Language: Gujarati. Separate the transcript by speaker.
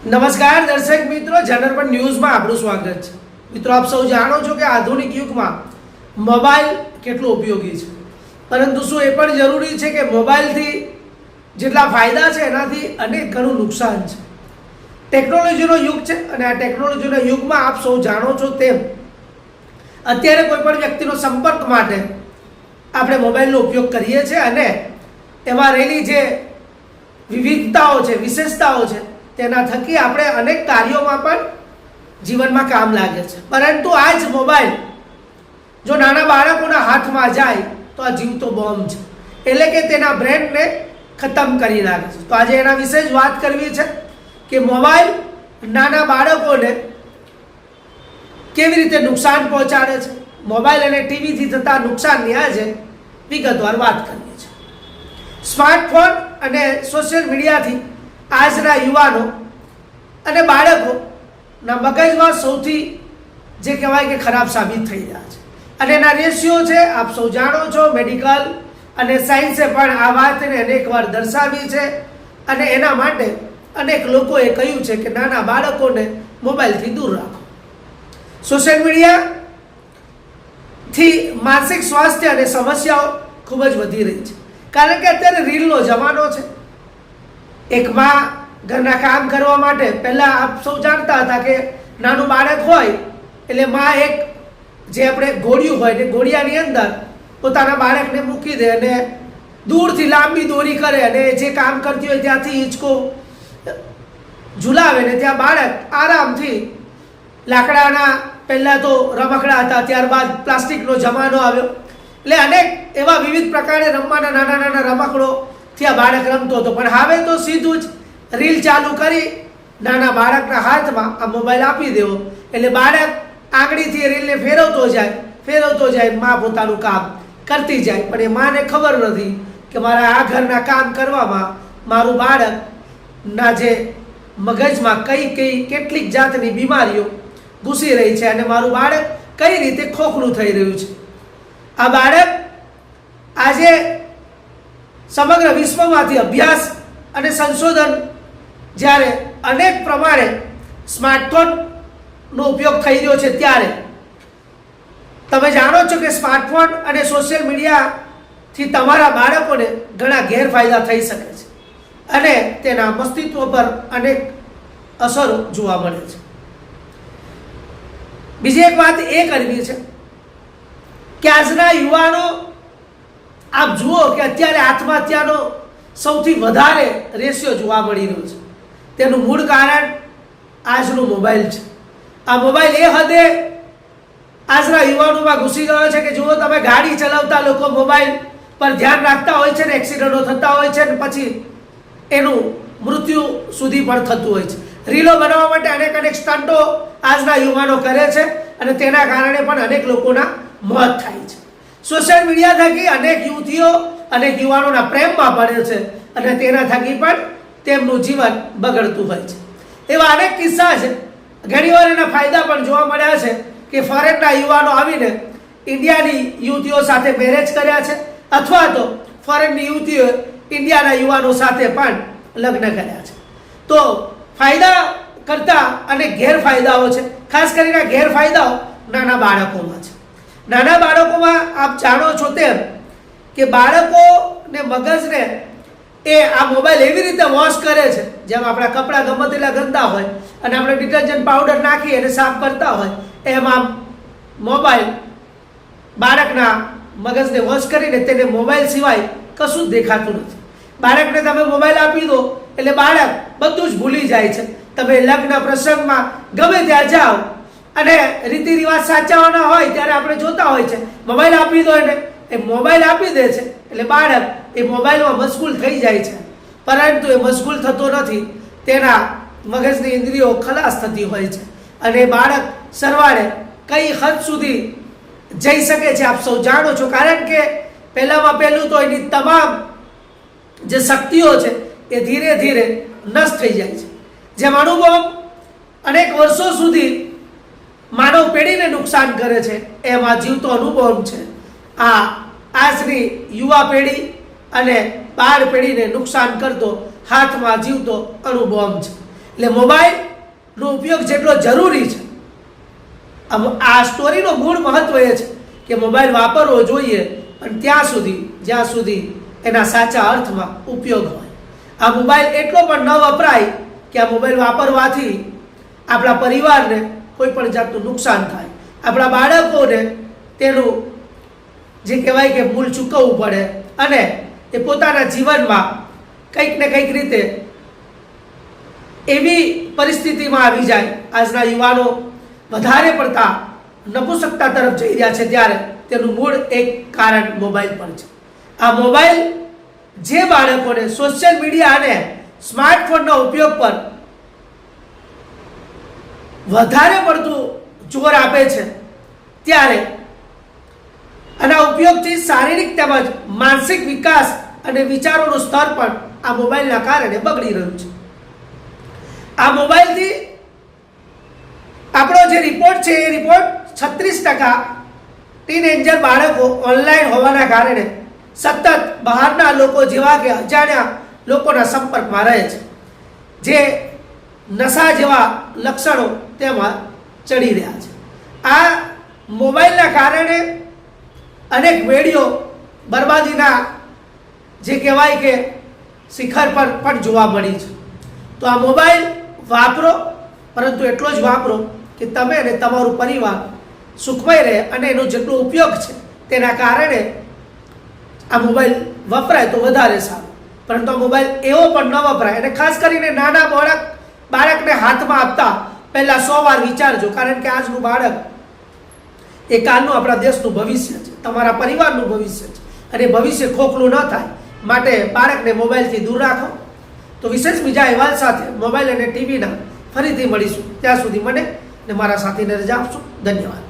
Speaker 1: નમસ્કાર દર્શક મિત્રો જનરપણ ન્યૂઝમાં આપણું સ્વાગત છે. મિત્રો, આપ સૌ જાણો છો કે આધુનિક યુગમાં મોબાઈલ કેટલો ઉપયોગી છે. પરંતુ શું એ પણ જરૂરી છે કે મોબાઈલથી જેટલા ફાયદા છે એનાથી અનેક ઘણું નુકસાન છે. ટેકનોલોજીનો યુગ છે અને આ ટેકનોલોજીના યુગમાં આપ સૌ જાણો છો તેમ અત્યારે કોઈ પણ વ્યક્તિનો સંપર્ક માટે આપણે મોબાઈલનો ઉપયોગ કરીએ છીએ અને એમાં રહેલી જે વિવિધતાઓ છે, વિશેષતાઓ છે તેના થકી આપણે અનેક કાર્યોમાં પણ જીવનમાં કામ લાગે છે. પરંતુ આ જ મોબાઈલ જો નાના બાળકોના હાથમાં જાય તો આ જીવતો બોમ્બ છે. એટલે કે તેના બ્રેનને ખતમ કરી નાખે છે. તો આજે એના વિશે જ વાત કરવી છે કે મોબાઈલ નાના બાળકોને કેવી રીતે નુકસાન પહોંચાડે છે. મોબાઈલ અને ટીવીથી થતા નુકસાનની આજે વિગતવાર વાત કરીએ છીએ. સ્માર્ટફોન અને સોશિયલ મીડિયાથી આજના યુવાનો અને બાળકોના મગજમાં સૌથી જે કહેવાય કે ખરાબ સાબિત થઈ રહ્યા છે. અને એના રેશિયો છે, આપ સૌ જાણો છો, મેડિકલ અને સાયન્સે પણ આ વાતને અનેકવાર દર્શાવી છે અને એના માટે અનેક લોકોએ કહ્યું છે કે નાના બાળકોને મોબાઈલથી દૂર રાખો. સોશિયલ મીડિયાથી માનસિક સ્વાસ્થ્ય અને સમસ્યાઓ ખૂબ જ વધી રહી છે. કારણ કે અત્યારે રીલનો જમાનો છે. એક માં ઘરના કામ કરવા માટે પહેલાં આપ સૌ જાણતા હતા કે નાનું બાળક હોય, એટલે માં એક જે આપણે ઘોડિયું હોય ને ઘોડિયાની અંદર પોતાના બાળકને મૂકી દે અને દૂરથી લાંબી દોરી કરે અને જે કામ કરતી હોય ત્યાંથી હિંચકો ઝુલાવે ને ત્યાં બાળક આરામથી લાકડાના પહેલાં તો રમકડા હતા, ત્યારબાદ પ્લાસ્ટિકનો જમાનો આવ્યો. એટલે અનેક એવા વિવિધ પ્રકારે રમવાના નાના નાના રમકડો ત્યાં બાળક રમતો હતો. પણ હવે તો સીધું જ રીલ ચાલુ કરી નાના બાળકના હાથમાં આ મોબાઈલ આપી દેવો. એટલે બાળક આંગળીથી રીલને ફેરવતો જાય ફેરવતો જાય, માં પોતાનું કામ કરતી જાય. પણ એ માને ખબર નથી કે મારા આ ઘરના કામ કરવામાં મારું બાળક ના જે મગજમાં કઈ કઈ કેટલીક જાતની બીમારીઓ ઘૂસી રહી છે અને મારું બાળક કઈ રીતે ખોખલું થઈ રહ્યું છે. આ બાળક આજે સમગ્ર વિશ્વમાંથી અભ્યાસ અને સંશોધન જ્યારે અનેક પ્રમાણે સ્માર્ટફોનનો ઉપયોગ થઈ રહ્યો છે ત્યારે, તમે જાણો છો કે સ્માર્ટફોન અને સોશિયલ મીડિયાથી તમારા બાળકોને ઘણા ગેરફાયદા થઈ શકે છે અને તેના અસ્તિત્વ પર અનેક અસરો જોવા મળે છે. બીજી એક વાત એ કરવી છે કે આજના યુવાનો આપ જુઓ કે અત્યારે આત્મહત્યાનો સૌથી વધારે રેશિયો જોવા મળી રહ્યો છે. તેનું મૂળ કારણ આજનો મોબાઈલ છે. આ મોબાઈલ એ હદે આજના યુવાનોમાં ઘૂસી ગયો છે કે જુઓ તમે ગાડી ચલાવતા લોકો મોબાઈલ પર ધ્યાન રાખતા હોય છે ને એક્સિડન્ટો થતા હોય છે ને પછી એનું મૃત્યુ સુધી પણ થતું હોય છે. રીલો બનાવવા માટે અનેક અનેક સ્ટન્ટો આજના યુવાનો કરે છે અને તેના કારણે પણ અનેક લોકોના મોત થાય છે. સોશિયલ મીડિયા થકી અનેક યુવતીઓ, અનેક યુવાનોના પ્રેમમાં પડે છે અને તેના થકી પણ તેમનું જીવન બગડતું હોય છે. એવા અનેક કિસ્સા છે. ઘણીવાર એના ફાયદા પણ જોવા મળ્યા છે કે ફોરેનના યુવાનો આવીને ઇન્ડિયાની યુવતીઓ સાથે મેરેજ કર્યા છે અથવા તો ફોરેનની યુવતીઓએ ઇન્ડિયાના યુવાનો સાથે પણ લગ્ન કર્યા છે. તો ફાયદા કરતા અને ગેરફાયદાઓ છે. ખાસ કરીને ગેરફાયદાઓ નાના બાળકોમાં છે. નાના બાળકોમાં આપ જાણો છો તેમ કે બાળકોને મગજને એ આ મોબાઈલ એવી રીતે વોશ કરે છે, જેમ આપણા કપડાં ગમે તેટલા ગંદા હોય અને આપણે ડિટર્જન્ટ પાવડર નાખી અને સાફ કરતા હોય, એમ આમ મોબાઈલ બાળકના મગજને વોશ કરીને તેને મોબાઈલ સિવાય કશું જ દેખાતું નથી. બાળકને તમે મોબાઈલ આપી દો, એટલે બાળક બધું જ ભૂલી જાય છે. તમે લગ્ન પ્રસંગમાં ગમે ત્યાં જાઓ અને રીતિ રિવાજ સાચવવાના હોય ત્યારે આપણે જોતા હોય છે. મોબાઈલ આપી દો એને. એ મોબાઈલ આપી દે છે. એટલે બાળક એ મોબાઈલમાં મશગુલ થઈ જાય છે. પરંતુ એ મશગુલ થતો નથી. તેના મગજની ઇન્દ્રિયો ખલાસ થતી હોય છે. અને બાળક સરવાળે કઈ હદ સુધી જઈ શકે છે આપ સૌ જાણો છો. કારણ કે પહેલામાં પહેલું તો એની તમામ જે શક્તિઓ છે એ ધીરે ધીરે નષ્ટ થઈ જાય છે. જેમ અનુભવ અનેક વર્ષો સુધી માનવ પેઢીને નુકસાન કરે છે, એમાં જીવતો અનુભવ છે. આ આજની યુવા પેઢી અને બાળ પેઢીને નુકસાન કરતો, હાથમાં જીવતો અણુબોમ્બ છે. એટલે મોબાઈલનો ઉપયોગ જેટલો જરૂરી છે આ સ્ટોરીનો મૂળ મહત્વ એ છે કે મોબાઈલ વાપરવો જોઈએ, પણ ત્યાં સુધી, જ્યાં સુધી એના સાચા અર્થમાં ઉપયોગ હોય. આ મોબાઈલ એટલો પણ ન વપરાય કે આ મોબાઈલ વાપરવાથી આપણા પરિવારને કોઈ પણ જાતનું નુકસાન થાય. આપણા બાળકોને તેનું જે કહેવાય કે મૂળ ચૂકવવું પડે અને એ પોતાના જીવનમાં કંઈક ને કંઈક રીતે એવી પરિસ્થિતિમાં આવી જાય. આજના યુવાનો વધારે પડતા નપુસકતા તરફ જઈ રહ્યા છે ત્યારે તેનું મૂળ એક કારણ મોબાઈલ પણ છે. આ મોબાઈલ જે બાળકોને સોશિયલ મીડિયા અને સ્માર્ટફોનના ઉપયોગ પર વધારે પડતું જોર આપે છે. ત્યારે આના ઉપયોગથી શારીરિક તેમજ માનસિક વિકાસ અને વિચારોનું સ્તર પણ આ મોબાઈલના કારણે બગડી રહ્યું છે. આ મોબાઈલથી આપણો જે રિપોર્ટ છે, એ રિપોર્ટ છત્રીસ ટકા ટીનેજર બાળકો ઓનલાઈન હોવાના કારણે સતત બહારના લોકો જેવા કે અજાણ્યા લોકોના સંપર્કમાં રહે છે. જે નશા જેવા લક્ષણો તેમાં ચડી રહ્યા છે. આ મોબાઈલના કારણે અનેક વેડિયો બરબાદીના જે કહેવાય કે શિખર પર પણ જોવા મળી છે. તો આ મોબાઈલ વાપરો, પરંતુ એટલો જ વાપરો કે તમે અને તમારું પરિવાર સુખમય રહે અને એનો જેટલો ઉપયોગ છે તેના કારણે આ મોબાઈલ વપરાય તો વધારે સારું. પરંતુ આ મોબાઈલ એવો પણ ન વપરાય. અને ખાસ કરીને નાના બાળક બાળકને હાથમાં આપતા પહેલાં સો વાર વિચારજો, કારણ કે આજનું બાળક એ કાલનું આપણા દેશનું ભવિષ્ય છે, તમારા પરિવારનું ભવિષ્ય છે. અને ભવિષ્ય ખોખલું ન થાય, માટે બાળકને મોબાઈલથી દૂર રાખો. તો વિશેષ બીજા અહેવાલ સાથે મોબાઈલ અને ટીવીના ફરીથી મળીશું. ત્યાં સુધી મને ને મારા સાથીને રજા આપશો. ધન્યવાદ.